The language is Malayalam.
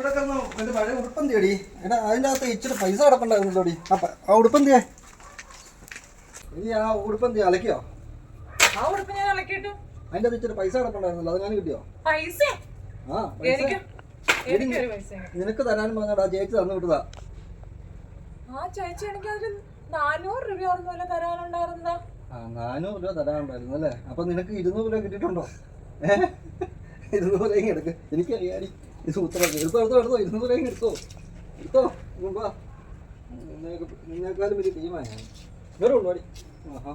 പഴയ എടാ അതിന്റെ അകത്ത് ഇച്ചിരി പൈസ കിടപ്പുണ്ടായിരുന്നല്ലോടി അപ്പൊ ആ ആ ഉടുപ്പന്തി അലക്കിയോ? ആ ഉടുപ്പ് ഞാൻ ഇളക്കിയിട്ടു അതിന്റെ അകത്ത് ഇച്ചിരി പൈസ കിടപ്പുണ്ടായിരുന്നല്ലോ അത് ഞാൻ കിട്ടിയോ? പൈസ? ആ പൈസ. നിനക്ക് തരാനും പറഞ്ഞാടാ ചേച്ചി തന്നു വിട്ടതാ. ആ ചേച്ചി എനിക്ക് അതിൽ നാനൂറ് രൂപ ഓർമ്മ തരാനുണ്ടായിരുന്നതാ. ആ നാനൂറ് രൂപ തരാനുണ്ടായിരുന്നു അല്ലേ? അപ്പൊ നിനക്ക് ഇരുന്നൂറ് രൂപ കിട്ടിയിട്ടുണ്ടോ? ഏഹ് ഇരുന്നൂറ് രൂപ എടുക്ക് എനിക്കറിയാടി ഇത് ഉത്തരം എടുത്തോ എടുത്തോ എടുത്തോ ഇരുന്നൂറ് രൂപ എടുത്തോ. എടുത്തോ വാ. നിന്നേക്ക് നിന്നേക്കാളും വലിയ ടീമാണ് ഞാൻ. വേറെ ഉള്ളു ആഹാ.